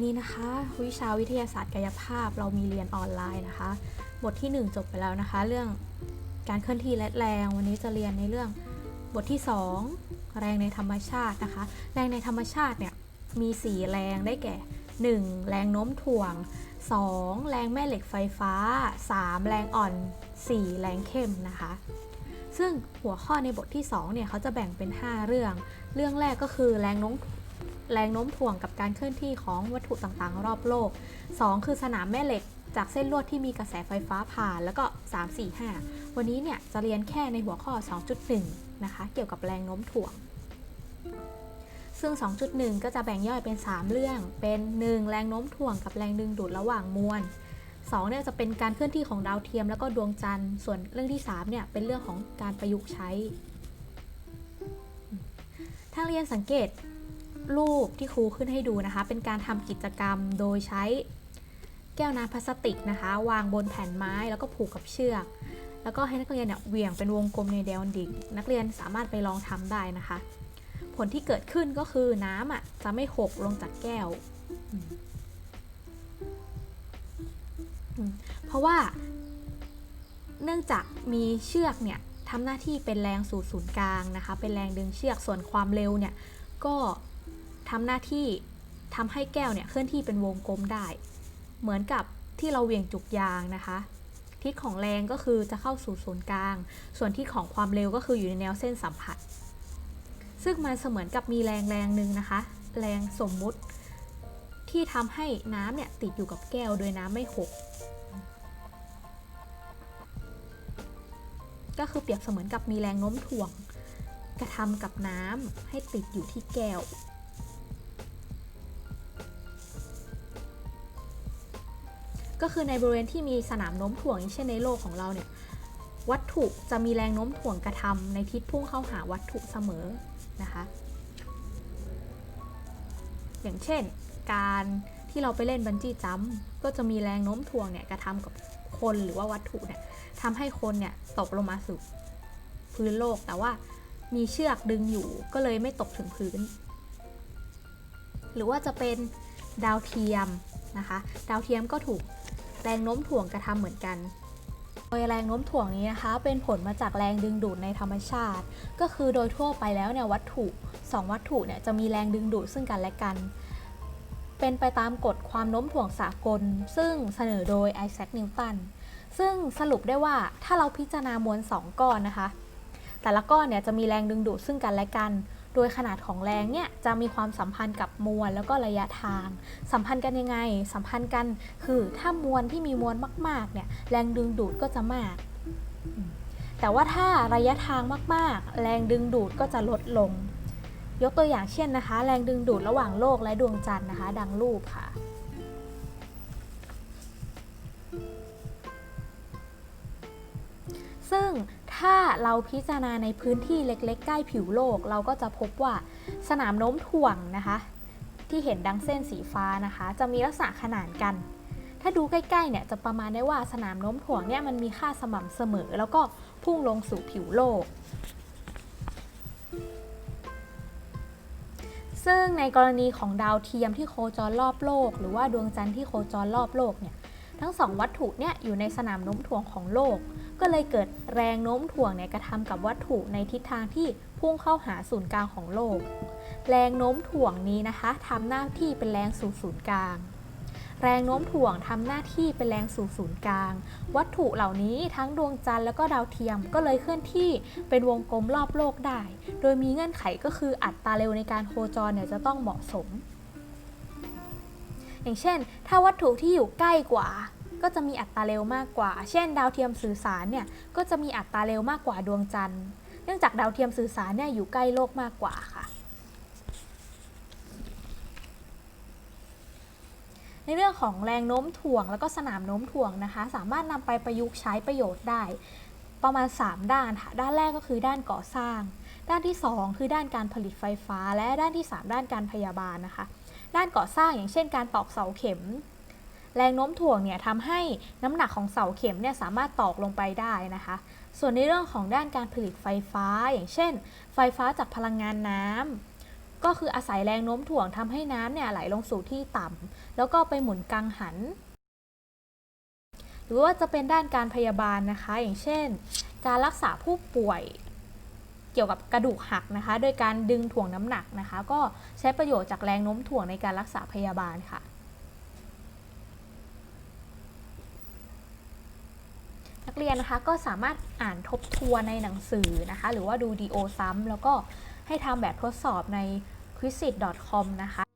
วันนี้นะคะ วิชาวิทยาศาสตร์กายภาพเรามีเรียนออนไลน์นะคะ บทที่ 1 จบไปแล้วนะคะ เรื่องการเคลื่อนที่และแรง วันนี้จะเรียนในเรื่องบทที่ 2 แรงในธรรมชาตินะคะ แรงในธรรมชาติเนี่ยมี 4 แรงได้แก่ 1. แรงโน้มถ่วง 2. แรงแม่เหล็กไฟฟ้า 3. แรงอ่อน 4. แรงเข้มนะคะ ซึ่งหัวข้อในบทที่2เนี่ยเขาจะแบ่งเป็น 5 เรื่อง เรื่องแรกก็คือแรงโน้ม แรงโน้มถ่วงกับการเคลื่อนที่ของวัตถุต่างๆ รอบโลก 2 คือสนามแม่เหล็กจากเส้นลวดที่มีกระแสไฟฟ้าผ่านแล้วก็ 3 4 5 วันนี้เนี่ยจะเรียนแค่ในหัวข้อ 2.1 นะคะ เกี่ยวกับแรงโน้มถ่วง ซึ่ง 2.1 ก็จะแบ่งย่อยเป็น 3 เรื่อง เป็น 1 แรงโน้มถ่วงกับแรงดึงดูดระหว่างมวล2เนี่ยจะเป็นการเคลื่อนที่ของดาวเทียมแล้วก็ดวงจันทร์ ส่วนเรื่องที่3เนี่ยเป็นเรื่องของการประยุกต์ใช้ทาเรียนสังเกต รูปที่ครูขึ้นให้ดูนะคะ เป็นการทำกิจกรรมโดยใช้แก้วน้ำพลาสติกนะคะ วางบนแผ่นไม้แล้วก็ผูกกับเชือก แล้วก็ให้นักเรียนเนี่ยเหวี่ยงเป็นวงกลมในแนวดิ่งนักเรียนสามารถไปลองทำได้นะคะ ผลที่เกิดขึ้นก็คือน้ำอะจะไม่หกลงจากแก้ว เพราะว่า เนื่องจากมีเชือกเนี่ยทำหน้าที่เป็นแรงสู่ศูนย์กลางนะคะ เป็นแรงดึงเชือกส่วนความเร็วเนี่ยก็ ทำหน้าที่ทำให้แก้วเนี่ยเคลื่อนที่เป็นวงกลมได้ เหมือนกับที่เราเหวี่ยงจุกยางนะคะ ทิศของแรงก็คือจะเข้าสู่ศูนย์กลาง ส่วนทิศของความเร็วก็คืออยู่ในแนวเส้นสัมผัส ซึ่งมันเสมือนกับมีแรงแรงหนึ่งนะคะ แรงสมมุติ ที่ทำให้น้ำเนี่ยติดอยู่กับแก้วโดยน้ำไม่หก ก็คือเปรียบเสมือนกับมีแรงโน้มถ่วง กระทำกับน้ำให้ติดอยู่ที่แก้ว ก็คือในบริเวณที่มีสนามโน้มถ่วงเช่นในโลกของเราเนี่ยวัตถุจะมีแรงโน้มถ่วงกระทำในทิศพุ่งเข้าหาวัตถุเสมอนะคะ อย่างเช่น การที่เราไปเล่นบันจี้จัมป์ก็จะมีแรงโน้มถ่วงเนี่ยกระทำกับคนหรือว่าวัตถุเนี่ยทำให้คนเนี่ยตกลงมาสู่พื้นโลกแต่ว่ามีเชือกดึงอยู่ก็เลยไม่ตกถึงพื้น หรือว่าจะเป็นดาวเทียม นะคะ ดาวเทียมก็ถูกแรงโน้มถ่วงกระทำเหมือนกัน โดยแรงโน้มถ่วงนี้นะคะ เป็นผลมาจากแรงดึงดูดในธรรมชาติ ก็คือโดยทั่วไปแล้วเนี่ยวัตถุสองวัตถุเนี่ยจะมีแรงดึงดูดซึ่งกันและกัน เป็นไปตามกฎความโน้มถ่วงสากล ซึ่งเสนอโดยไอแซค นิวตัน ซึ่งสรุปได้ว่าถ้าเราพิจารณามวล2ก้อนนะคะ แต่ละก้อนเนี่ยจะมีแรงดึงดูดซึ่งกันและกัน โดยขนาดของแรงเนี่ยจะมีความสัมพันธ์กับมวลแล้วก็ระยะทาง สัมพันธ์กันยังไง สัมพันธ์กันคือถ้ามวลที่มีมวลมากๆเนี่ยแรงดึงดูดก็จะมาก แต่ว่าถ้าระยะทางมากๆ แรงดึงดูดก็จะลดลง ยกตัวอย่างเช่นนะคะ แรงดึงดูดระหว่างโลกและดวงจันทร์นะคะ ดังรูปค่ะซึ่ง ถ้าเราพิจารณาในพื้นที่เล็กๆ ใกล้ผิวโลก เราก็จะพบว่าสนามโน้มถ่วงนะคะ ที่เห็นดังเส้นสีฟ้านะคะ จะมีลักษณะขนานกัน ถ้าดูใกล้ๆเนี่ยจะประมาณได้ว่าสนามโน้มถ่วงเนี่ยมันมีค่าสม่ำเสมอ แล้วก็พุ่งลงสู่ผิวโลก ซึ่งในกรณีของดาวเทียมที่โคจรรอบโลก หรือว่าดวงจันทร์ที่โคจรรอบโลกเนี่ยทั้งสองวัตถุเนี่ยอยู่ในสนามโน้มถ่วงของโลก ก็เลยเกิดแรงโน้มถ่วงเนี่ยกระทำกับวัตถุในทิศทางที่พุ่งเข้าหาศูนย์กลางของโลก แรงโน้มถ่วงนี้นะคะทำหน้าที่เป็นแรงสู่ศูนย์กลาง แรงโน้มถ่วงทำหน้าที่เป็นแรงสู่ศูนย์กลาง วัตถุเหล่านี้ทั้งดวงจันทร์แล้วก็ดาวเทียมก็เลยเคลื่อนที่เป็นวงกลมรอบโลกได้ โดยมีเงื่อนไขก็คืออัตราเร็วในการโคจรเนี่ยจะต้องเหมาะสม อย่างเช่น ถ้าวัตถุที่อยู่ใกล้กว่า ก็จะมีอัตราเร็วมากกว่า เช่น ดาวเทียมสื่อสารเนี่ยก็จะมีอัตราเร็วมากกว่าดวงจันทร์ เนื่องจากดาวเทียมสื่อสารเนี่ยอยู่ใกล้โลกมากกว่าค่ะ ในเรื่องของแรงโน้มถ่วงแล้วก็สนามโน้มถ่วงนะคะ สามารถนำไปประยุกต์ใช้ประโยชน์ได้ ประมาณ 3 ด้านค่ะ ด้านแรกก็คือด้านก่อสร้าง ด้านที่ 2 คือด้านการผลิตไฟฟ้า และด้านที่ 3 ด้านการพยาบาลนะคะ ด้านก่อสร้างอย่างเช่น การตอกเสาเข็ม แรงโน้มถ่วงเนี่ยทำให้น้ำหนักของเสาเข็มเนี่ยสามารถตอกลงไปได้นะคะ ส่วนในเรื่องของด้านการผลิตไฟฟ้า อย่างเช่น ไฟฟ้าจากพลังงานน้ำก็คืออาศัยแรงโน้มถ่วงทำให้น้ำเนี่ยไหลลงสู่ที่ต่ำแล้วก็ไปหมุนกังหัน หรือว่าจะเป็นด้านการพยาบาลนะคะ อย่างเช่น การรักษาผู้ป่วยเกี่ยวกับกระดูกหักนะคะ โดยการดึงถ่วงน้ำหนักนะคะ ก็ใช้ประโยชน์จากแรงโน้มถ่วงในการรักษาพยาบาลค่ะ นักเรียนนะคะก็สามารถอ่านทบทวนในหนังสือนะคะ หรือว่าดูดีโอซ้ำแล้วก็ให้ทำแบบทดสอบใน quizzit.com นะคะ